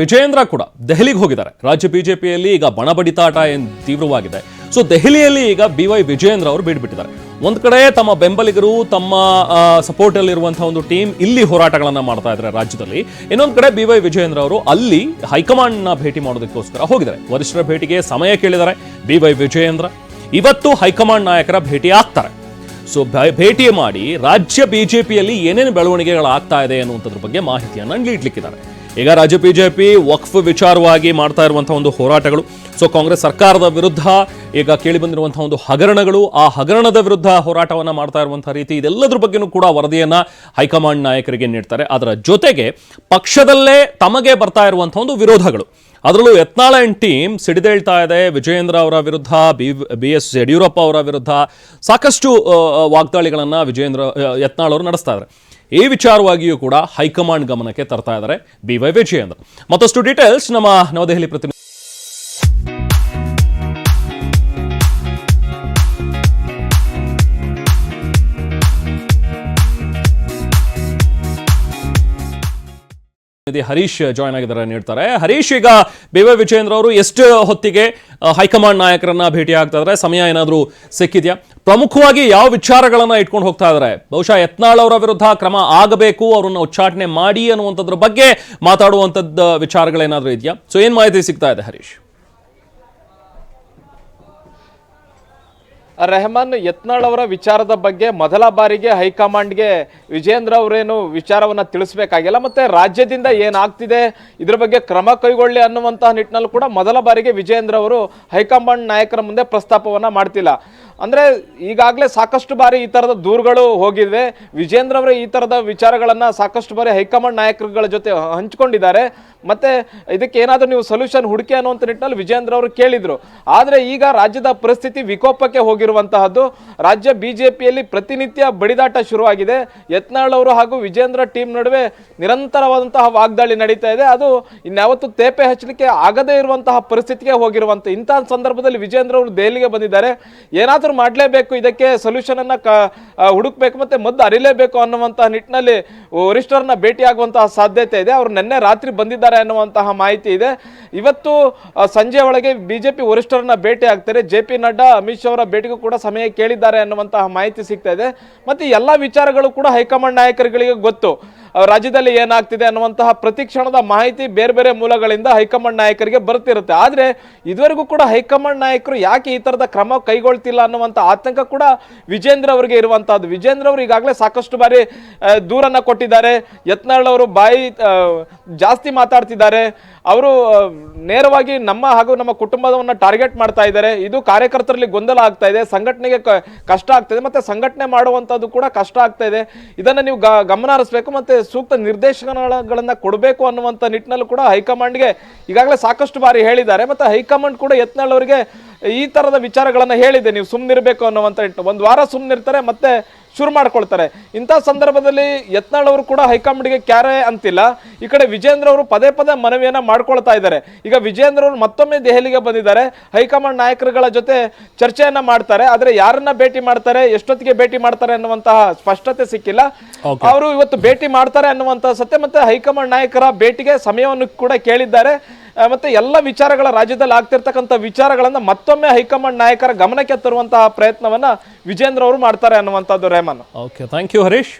ವಿಜಯೇಂದ್ರ ಕೂಡ ದೆಹಲಿಗೆ ಹೋಗಿದ್ದಾರೆ. ರಾಜ್ಯ ಬಿಜೆಪಿಯಲ್ಲಿ ಈಗ ಬಣಬಡಿತಾಟ ಏನ್ ತೀವ್ರವಾಗಿದೆ. ಸೊ ದೆಹಲಿಯಲ್ಲಿ ಈಗ ಬಿ ವೈ ವಿಜಯೇಂದ್ರ ಅವರು ಬಿಟ್ಬಿಟ್ಟಿದ್ದಾರೆ ಒಂದ್ ಕಡೆ ತಮ್ಮ ಬೆಂಬಲಿಗರು, ತಮ್ಮ ಸಪೋರ್ಟ್ ಅಲ್ಲಿರುವಂತಹ ಒಂದು ಟೀಮ್ ಇಲ್ಲಿ ಹೋರಾಟಗಳನ್ನ ಮಾಡ್ತಾ ಇದ್ದಾರೆ ರಾಜ್ಯದಲ್ಲಿ. ಇನ್ನೊಂದ್ ಕಡೆ ಬಿ ವೈ ವಿಜಯೇಂದ್ರ ಅವರು ಅಲ್ಲಿ ಹೈಕಮಾಂಡ್ನ ಭೇಟಿ ಮಾಡೋದಕ್ಕೋಸ್ಕರ ಹೋಗಿದ್ದಾರೆ. ವರಿಷ್ಠರ ಭೇಟಿಗೆ ಸಮಯ ಕೇಳಿದ್ದಾರೆ. ಬಿ ವೈ ವಿಜಯೇಂದ್ರ ಇವತ್ತು ಹೈಕಮಾಂಡ್ ನಾಯಕರ ಭೇಟಿ ಆಗ್ತಾರೆ ಸೊ ಭೇಟಿ ಮಾಡಿ ರಾಜ್ಯ ಬಿಜೆಪಿಯಲ್ಲಿ ಏನೇನು ಬೆಳವಣಿಗೆಗಳಾಗ್ತಾ ಇದೆ ಅನ್ನುವಂಥದ್ರ ಬಗ್ಗೆ ಮಾಹಿತಿಯನ್ನು ನೀಡಲಿಕ್ಕಿದ್ದಾರೆ. ಈಗ ರಾಜ್ಯ ಬಿಜೆಪಿ ವಕ್ಫ್ ವಿಚಾರವಾಗಿ ಮಾಡ್ತಾ ಇರುವಂತಹ ಒಂದು ಹೋರಾಟಗಳು. ಸೊ ಕಾಂಗ್ರೆಸ್ ಸರ್ಕಾರದ ವಿರುದ್ಧ ಈಗ ಕೇಳಿ ಬಂದಿರುವಂತಹ ಒಂದು ಹಗರಣಗಳು, ಆ ಹಗರಣದ ವಿರುದ್ಧ ಹೋರಾಟವನ್ನು ಮಾಡ್ತಾ ಇರುವಂತಹ ರೀತಿ ಇದೆಲ್ಲದ್ರ ಬಗ್ಗೆನೂ ಕೂಡ ವರದಿಯನ್ನ ಹೈಕಮಾಂಡ್ ನಾಯಕರಿಗೆ ನೀಡ್ತಾರೆ. ಅದರ ಜೊತೆಗೆ ಪಕ್ಷದಲ್ಲೇ ತಮಗೆ ಬರ್ತಾ ಇರುವಂತಹ ಒಂದು ವಿರೋಧಗಳು. ಅದರಲ್ಲೂ ಯತ್ನಾಳ ಅಂಡ್ ಟೀಮ್ ಸಿಡಿದೇಳ್ತಾ ಇದೆ. ವಿಜಯೇಂದ್ರ ಅವರ ವಿರುದ್ಧ, ಬಿ ಬಿ ಎಸ್ ಯಡಿಯೂರಪ್ಪ ಅವರ ವಿರುದ್ಧ ಸಾಕಷ್ಟು ವಾಗ್ದಾಳಿಗಳನ್ನು ವಿಜಯೇಂದ್ರ ಯತ್ನಾಳ್ ಅವರು ನಡೆಸ್ತಾ ಇದ್ದಾರೆ. ಈ ವಿಚಾರವಾಗಿಯೂ ಕೂಡ ಹೈಕಮಾಂಡ್ ಗಮನಕ್ಕೆ ತರ್ತಾ ಇದ್ದಾರೆ. B Y Vijayendra. ಮತ್ತಷ್ಟು ಡೀಟೇಲ್ಸ್ ನಮ್ಮ ನವದೆಹಲಿ ಪ್ರತಿನಿಧಿ ಹರೀಶ್ ಜಾಯ್ನ್ ಆಗಿದ್ದಾರೆ ನೀಡ್ತಾರೆ ಹರೀಶ್ ಈಗ ಬಿ ವೈ ವಿಜಯೇಂದ್ರ ಅವರು ಎಷ್ಟು ಹೊತ್ತಿಗೆ ಹೈಕಮಾಂಡ್ ನಾಯಕರನ್ನ ಭೇಟಿ ಆಗ್ತಾ ಇದ್ದಾರೆ? ಸಮಯ ಏನಾದರೂ ಸಿಕ್ಕಿದ್ಯಾ? ಪ್ರಮುಖವಾಗಿ ಯಾವ ವಿಚಾರಗಳನ್ನ ಇಟ್ಕೊಂಡು ಹೋಗ್ತಾ ಇದ್ದಾರೆ? ಬಹುಶಃ ಯತ್ನಾಳ್ ಅವರ ವಿರುದ್ಧ ಕ್ರಮ ಆಗಬೇಕು, ಅವರನ್ನ ಉಚ್ಚಾಟನೆ ಮಾಡಿ ಅನ್ನುವಂಥದ್ರ ಬಗ್ಗೆ ಮಾತಾಡುವಂಥದ್ದು ವಿಚಾರಗಳೇನಾದರೂ ಇದೆಯಾ? ಸೊ ಏನ್ ಮಾಹಿತಿ ಸಿಗ್ತಾ ಇದೆ ಹರೀಶ್? ರೆಹಮಾನ್ ಯತ್ನಾಳ್ ಅವರ ವಿಚಾರದ ಬಗ್ಗೆ ಮೊದಲ ಬಾರಿಗೆ ಹೈಕಮಾಂಡ್ಗೆ ವಿಜೇಂದ್ರ ಅವರೇನು ವಿಚಾರವನ್ನ ತಿಳಿಸಬೇಕಾಗಿಲ್ಲ, ಮತ್ತೆ ರಾಜ್ಯದಿಂದ ಏನಾಗ್ತಿದೆ, ಇದ್ರ ಬಗ್ಗೆ ಕ್ರಮ ಕೈಗೊಳ್ಳಿ ಅನ್ನುವಂತಹ ನಿಟ್ಟಿನಲ್ಲೂ ಕೂಡ ಮೊದಲ ಬಾರಿಗೆ ವಿಜೇಂದ್ರ ಅವರು ಹೈಕಮಾಂಡ್ ನಾಯಕರ ಮುಂದೆ ಪ್ರಸ್ತಾಪವನ್ನು ಮಾಡ್ತಿಲ್ಲ. ಅಂದ್ರೆ ಈಗಾಗಲೇ ಸಾಕಷ್ಟು ಬಾರಿ ಈ ತರದ ದೂರುಗಳು ಹೋಗಿವೆ. ವಿಜೇಂದ್ರ ಅವರೇ ಈ ತರದ ವಿಚಾರಗಳನ್ನ ಸಾಕಷ್ಟು ಬಾರಿ ಹೈಕಮಾಂಡ್ ನಾಯಕರುಗಳ ಜೊತೆ ಹಂಚ್ಕೊಂಡಿದ್ದಾರೆ. ಮತ್ತೆ ಇದಕ್ಕೆ ಏನಾದರೂ ನೀವು ಸೊಲ್ಯೂಷನ್ ಹುಡುಕಿ ಅನ್ನುವಂಥ ನಿಟ್ಟಿನಲ್ಲಿ ವಿಜೇಂದ್ರ ಅವರು ಕೇಳಿದ್ರು. ಆದರೆ ಈಗ ರಾಜ್ಯದ ಪರಿಸ್ಥಿತಿ ವಿಕೋಪಕ್ಕೆ ಹೋಗಿರುವಂತಹದ್ದು ರಾಜ್ಯ ಬಿಜೆಪಿಯಲ್ಲಿ ಪ್ರತಿನಿತ್ಯ ಬಡಿದಾಟ ಶುರುವಾಗಿದೆ. ಯತ್ನಾಳ್ ಅವರು ಹಾಗೂ ವಿಜೇಂದ್ರ ಟೀಮ್ ನಡುವೆ ನಿರಂತರವಾದಂತಹ ವಾಗ್ದಾಳಿ ನಡೀತಾ ಇದೆ. ಅದು ಇನ್ಯಾವತ್ತು ತೇಪೆ ಹಚ್ಚಲಿಕ್ಕೆ ಆಗದೇ ಇರುವಂತಹ ಪರಿಸ್ಥಿತಿಗೆ ಹೋಗಿರುವಂತ. ಇಂತಹ ಸಂದರ್ಭದಲ್ಲಿ ವಿಜೇಂದ್ರ ಅವರು ದೆಹಲಿಗೆ ಬಂದಿದ್ದಾರೆ. ಏನಾದರೂ ಮಾಡಲೇಬೇಕು, ಇದಕ್ಕೆ ಸೊಲ್ಯೂಷನ್ ಅನ್ನ ಹುಡುಕ್ಬೇಕು ಮತ್ತೆ ಮದ್ದು ಅರಿಲೇಬೇಕು ಅನ್ನುವಂತಹ ನಿಟ್ಟಿನಲ್ಲಿ ವರಿಷ್ಠರನ್ನ ಭೇಟಿಯಾಗುವಂತಹ ಸಾಧ್ಯತೆ ಇದೆ. ಅವರು ನಿನ್ನೆ ರಾತ್ರಿ ಬಂದಿದ್ದಾರೆ ಅನ್ನುವಂತಹ ಮಾಹಿತಿ ಇದೆ. ಇವತ್ತು ಸಂಜೆ ಒಳಗೆ ಬಿಜೆಪಿ ವರಿಷ್ಠರನ್ನ ಭೇಟಿ ಆಗ್ತಾರೆ ಜೆ ಪಿ ನಡ್ಡಾ, ಅಮಿತ್ ಶಾ ಅವರ ಭೇಟಿಗೂ ಕೂಡ ಸಮಯ ಕೇಳಿದ್ದಾರೆ ಅನ್ನುವಂತಹ ಮಾಹಿತಿ ಸಿಗ್ತಾ ಇದೆ. ಮತ್ತೆ ಎಲ್ಲ ವಿಚಾರಗಳು ಕೂಡ ಹೈಕಮಾಂಡ್ ನಾಯಕರುಗಳಿಗೆ ಗೊತ್ತು. ರಾಜ್ಯದಲ್ಲಿ ಏನಾಗ್ತಿದೆ ಅನ್ನುವಂತಹ ಪ್ರತಿ ಕ್ಷಣದ ಮಾಹಿತಿ ಬೇರೆ ಬೇರೆ ಮೂಲಗಳಿಂದ ಹೈಕಮಾಂಡ್ ನಾಯಕರಿಗೆ ಬರ್ತಿರುತ್ತೆ. ಆದರೆ ಇದುವರೆಗೂ ಕೂಡ ಹೈಕಮಾಂಡ್ ನಾಯಕರು ಯಾಕೆ ಈ ತರದ ಕ್ರಮ ಕೈಗೊಳ್ತಿಲ್ಲ ಅನ್ನುವಂಥ ಆತಂಕ ಕೂಡ ವಿಜೇಂದ್ರ ಅವರಿಗೆ ಇರುವಂತಹದ್ದು. ವಿಜೇಂದ್ರ ಅವರು ಈಗಾಗಲೇ ಸಾಕಷ್ಟು ಬಾರಿ ದೂರನ್ನು ಕೊಟ್ಟಿದ್ದಾರೆ. ಯತ್ನಾಳ್ ಅವರು ಬಾಯಿ ಜಾಸ್ತಿ ಮಾತಾಡ್ತಿದ್ದಾರೆ. ಅವರು ನೇರವಾಗಿ ನಮ್ಮ ಹಾಗೂ ನಮ್ಮ ಕುಟುಂಬವನ್ನ ಟಾರ್ಗೆಟ್ ಮಾಡ್ತಾ ಇದ್ದಾರೆ. ಇದು ಕಾರ್ಯಕರ್ತರಲ್ಲಿ ಗೊಂದಲ ಆಗ್ತಾ ಇದೆ. ಸಂಘಟನೆಗೆ ಕಷ್ಟ ಕಷ್ಟ ಇದೆ. ಮತ್ತೆ ಸಂಘಟನೆ ಮಾಡುವಂತದ್ದು ಕೂಡ ಕಷ್ಟ ಆಗ್ತಾ ಇದೆ. ಇದನ್ನ ನೀವು ಗಮನ ಹರಿಸ್ಬೇಕು. ಮತ್ತೆ ಸೂಕ್ತ ನಿರ್ದೇಶನಗಳನ್ನ ಕೊಡಬೇಕು ಅನ್ನುವಂಥ ನಿಟ್ಟಿನಲ್ಲೂ ಕೂಡ ಹೈಕಮಾಂಡ್ಗೆ ಈಗಾಗಲೇ ಸಾಕಷ್ಟು ಬಾರಿ ಹೇಳಿದ್ದಾರೆ. ಮತ್ತೆ ಹೈಕಮಾಂಡ್ ಕೂಡ ಯತ್ನಾಳ್ ಅವರಿಗೆ ಈ ಥರದ ವಿಚಾರಗಳನ್ನು ಹೇಳಿದೆ. ನೀವು ಸುಮ್ಮನಿರಬೇಕು ಅನ್ನುವಂಥ ಒಂದು ವಾರ ಸುಮ್ಮನಿರ್ತಾರೆ ಮತ್ತೆ ಶುರು ಮಾಡ್ಕೊಳ್ತಾರೆ. ಇಂಥ ಸಂದರ್ಭದಲ್ಲಿ ಯತ್ನಾಳ್ ಅವರು ಕೂಡ ಹೈಕಮಾಂಡ್ಗೆ ಕ್ಯಾರೆ ಅಂತಿಲ್ಲ. ಈ ಕಡೆ ವಿಜೇಂದ್ರ ಅವರು ಪದೇ ಪದೇ ಮನವಿಯನ್ನ ಮಾಡ್ಕೊಳ್ತಾ ಇದ್ದಾರೆ. ಈಗ ವಿಜೇಂದ್ರ ಅವರು ಮತ್ತೊಮ್ಮೆ ದೆಹಲಿಗೆ ಬಂದಿದ್ದಾರೆ. ಹೈಕಮಾಂಡ್ ನಾಯಕರುಗಳ ಜೊತೆ ಚರ್ಚೆಯನ್ನ ಮಾಡ್ತಾರೆ. ಆದರೆ ಯಾರನ್ನ ಭೇಟಿ ಮಾಡ್ತಾರೆ ಎಷ್ಟೊತ್ತಿಗೆ ಭೇಟಿ ಮಾಡ್ತಾರೆ ಅನ್ನುವಂತಹ ಸ್ಪಷ್ಟತೆ ಸಿಕ್ಕಿಲ್ಲ. ಅವರು ಇವತ್ತು ಭೇಟಿ ಮಾಡ್ತಾರೆ ಅನ್ನುವಂತಹ ಸತ್ಯ ಮತ್ತೆ ಹೈಕಮಾಂಡ್ ನಾಯಕರ ಭೇಟಿಗೆ ಸಮಯವನ್ನು ಕೂಡ ಕೇಳಿದ್ದಾರೆ. ಮತ್ತೆ ಎಲ್ಲ ವಿಚಾರಗಳ ರಾಜ್ಯದಲ್ಲಿ ಆಗ್ತಿರ್ತಕ್ಕಂಥ ವಿಚಾರಗಳನ್ನು ಮತ್ತೊಮ್ಮೆ ಹೈಕಮಾಂಡ್ ನಾಯಕರ ಗಮನಕ್ಕೆ ತರುವಂತಹ ಪ್ರಯತ್ನವನ್ನ ವಿಜೇಂದ್ರ ಅವರು ಮಾಡ್ತಾರೆ ಅನ್ನುವಂಥದ್ದು Raymond. Okay thank you Harish